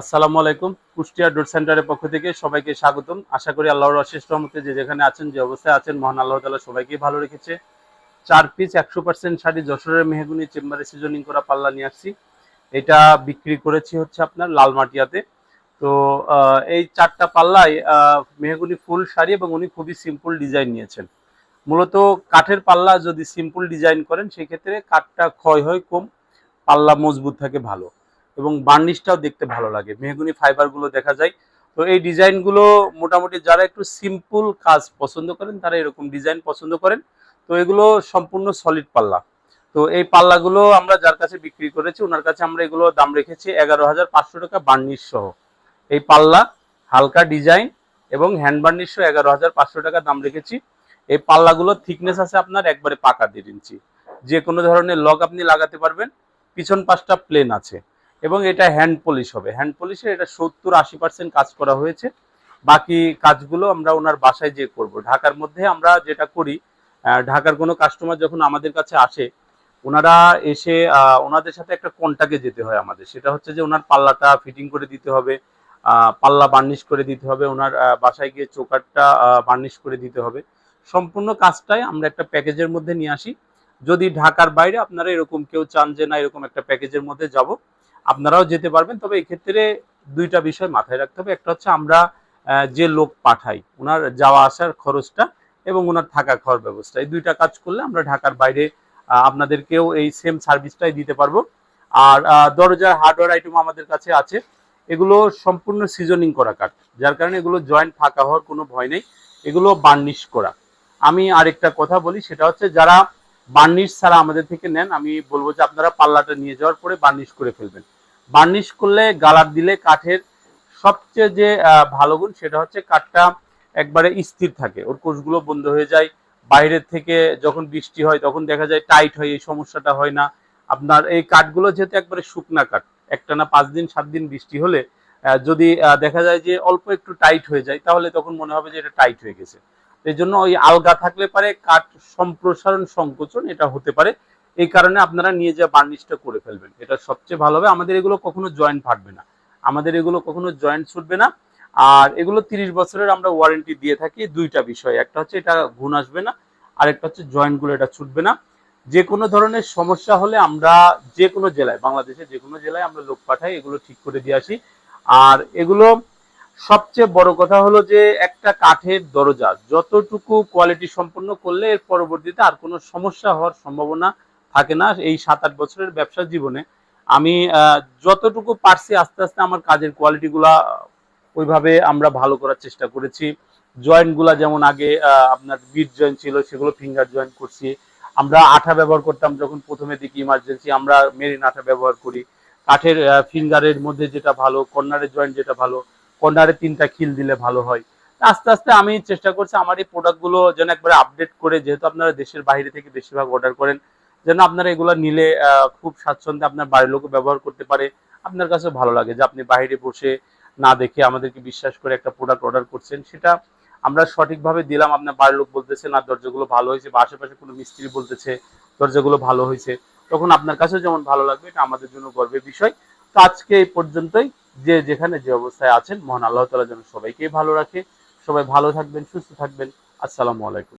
আসসালামু আলাইকুম। কুষ্টিয়া ডোর সেন্টারের পক্ষ থেকে সবাইকে স্বাগতম। আশা করি আল্লাহর অশেষ রহমতে যে যেখানে আছেন, যে অবস্থায় আছেন, মহান আল্লাহ তালা সবাইকে ভালো রেখেছে। চার পিস একশো পার্সেন্ট শাড়ি যশোরের মেহগুনি চেম্বারে সিজনিং করা পাল্লা নিয়ে আসছি। এটা বিক্রি করেছি হচ্ছে আপনার লালমাটিয়াতে। তো এই চারটা পাল্লায় মেহগুনি ফুল শাড়ি এবং উনি খুবই সিম্পল ডিজাইন নিয়েছেন। মূলত কাঠের পাল্লা যদি সিম্পল ডিজাইন করেন, সেক্ষেত্রে কাঠটা ক্ষয় হয়, কম, পাল্লা মজবুত থাকে, ভালো। এবং বার্নিশটাও দেখতে ভালো লাগে। মেহগুনি ফাইবারগুলো দেখা যায়। তো এই ডিজাইনগুলো মোটামুটি যারা একটু সিম্পল কাজ পছন্দ করেন, তারা এরকম ডিজাইন পছন্দ করেন। তো এগুলো সম্পূর্ণ সলিড পাল্লা। তো এই পাল্লাগুলো আমরা যার কাছে বিক্রি করেছি, ওনার কাছে আমরা এগুলো দাম রেখেছি এগারো হাজার পাঁচশো টাকা বার্নিশ সহ। এই পাল্লা হালকা ডিজাইন এবং হ্যান্ড বার্নিশ সহ এগারো হাজার পাঁচশো টাকা দাম রেখেছি। এই পাল্লাগুলোর থিকনেস আছে আপনার একবারে পাকা দেড় ইঞ্চি। যে কোনো ধরনের লক আপনি লাগাতে পারবেন। পিছন পাশটা প্লেন আছে। এবং এটা হ্যান্ড পলিশ হবে। হ্যান্ড পলিশে এটা সত্তর আশি পার্সেন্ট কাজ করা হয়েছে। বাকি কাজগুলো আমরা ওনার বাসায় যে করব। ঢাকার মধ্যে আমরা যেটা করি ঢাকার কোনো কাস্টমার যখন আমাদের কাছে আসে, ওনারা এসে ওনাদের সাথে একটা কন্টাক্টে যেতে হয় আমাদের। সেটা হচ্ছে যে ওনার পাল্লাটা ফিটিং করে দিতে হবে পাল্লা বার্নিশ করে দিতে হবে, ওনার বাসায় গিয়ে চোকারটা বার্নিশ করে দিতে হবে। সম্পূর্ণ কাজটাই আমরা একটা প্যাকেজের মধ্যে নিয়ে আসি। যদি ঢাকার বাইরে আপনারা এরকম কেউ চান যে না, এরকম একটা প্যাকেজের মধ্যে যাব আপনারাও যেতে পারবেন, তবে এক্ষেত্রে দুইটা বিষয় মাথায় রাখতে হবে। একটা হচ্ছে আমরা যে লোক পাঠাই ওনার যাওয়া আসার খরচটা এবং ওনার থাকা খাওয়ার ব্যবস্থা। এই দুইটা কাজ করলে আমরা ঢাকার বাইরে আপনাদেরকেও এই সেম সার্ভিসটাই দিতে পারব। আর দরজার হার্ডওয়্যার আইটেম আমাদের কাছে আছে। এগুলো সম্পূর্ণ সিজনিং করা কাঠ, যার কারণে এগুলো জয়েন্ট ফাঁকা হওয়ার কোনো ভয় নেই। এগুলো বার্নিশ করা। আমি আরেকটা কথা বলি, সেটা হচ্ছে যারা বার্নিশ ছাড়া আমাদের থেকে নেন, আমি বলব যে আপনারা পাল্লাটা নিয়ে যাওয়ার পরে বার্নিশ করে ফেলবেন। বার্নিশ করলে, গালার দিলে কাঠের সবচেয়ে যে ভালো গুণ সেটা হচ্ছে কাঠটা একবারে স্থির থাকে। ওর কোষগুলো বন্ধ হয়ে যায়। বাইরের থেকে যখন বৃষ্টি হয় তখন দেখা যায় টাইট হয়, এই সমস্যাটা হয় না। আপনার এই কাঠগুলো যেহেতু একবারে শুকনা কাঠ, একটানা পাঁচ দিন, সাত দিন বৃষ্টি হলে যদি দেখা যায় যে অল্প একটু টাইট হয়ে যায়, তাহলে তখন মনে হবে যে এটা টাইট হয়ে গেছে। এই জন্য ওই আলগা থাকলে পারে কাঠ সম্প্রসারণ সংকোচন, এটা হতে পারে। এই কারণে আপনারা নিয়ে যা বার্নিশটা করে ফেলবেন। এটা সবচেয়ে ভালো হবে। আমাদের এগুলো কখনো জয়েন্ট ফাটবে না। আমাদের এগুলো কখনো জয়েন্ট ছুটবে না। আর এগুলো তিরিশ বছরের আমরা ওয়ারেন্টি দিয়ে থাকি দুইটা বিষয়। একটা হচ্ছে এটা ঘুণ আসবে না আর একটা হচ্ছে জয়েন্টগুলো এটা ছুটবে না। যে কোনো ধরনের সমস্যা হলে আমরা যে কোনো জেলায়, বাংলাদেশে যে কোনো জেলায় আমরা লোক পাঠাই, এগুলো ঠিক করে দিয়ে আসি। আর এগুলো সবচেয়ে বড় কথা হলো যে একটা কাঠের দরজা, যতটুকু কোয়ালিটি সম্পন্ন করলে এর পরবর্তীতে আর কোনো সমস্যা হওয়ার সম্ভাবনা থাকে না, এই সাত আট বছরের ব্যবসা জীবনে, আমি যতটুকু পারছি আস্তে আস্তে আমার কাজের কোয়ালিটিগুলা ওইভাবে আমরা ভালো করার চেষ্টা করেছি। জয়েন্টগুলা যেমন আগে আপনার বিট জয়েন্ট ছিল, সেগুলো ফিঙ্গার জয়েন্ট করছি। আমরা আঠা ব্যবহার করতাম যখন প্রথমে দিকে ইমার্জেন্সি আমরা মেরিন আঠা ব্যবহার করি। কাঠের ফিঙ্গারের মধ্যে যেটা ভালো, কর্নারের জয়েন্ট যেটা ভালো, কর্নারে তিনটা খিল দিলে ভালো হয়। আস্তে আস্তে আমি চেষ্টা করছি আমার এই প্রোডাক্টগুলো যেন একবারে আপডেট করে, যেহেতু আপনারা দেশের বাইরে থেকে বেশিরভাগ অর্ডার করেন যেন আপনারা এগুলো নিলে খুব স্বাচ্ছন্দ্যে আপনার বাড়ির লোকও ব্যবহার করতে পারে। আপনার কাছে ভালো লাগে যে আপনি বাইরে বসে না দেখে আমাদেরকে বিশ্বাস করে একটা প্রোডাক্ট অর্ডার করছেন। সেটা আমরা সঠিকভাবে দিলাম, আপনার বাড়ির লোক বলতেছে, না, দরজাগুলো ভালো হয়েছে বা আশেপাশে কোনো মিস্ত্রি বলতেছে, দরজাগুলো ভালো হয়েছে। তখন আপনার কাছেও যেমন ভালো লাগবে, এটা আমাদের জন্য গর্বের বিষয়। তো আজকে এই পর্যন্তই। যে যেখানে যে অবস্থায় আছেন, মহান আল্লাহ তালা যেন সবাইকেই ভালো রাখে। সবাই ভালো থাকবেন, সুস্থ থাকবেন। আসসালামু আলাইকুম।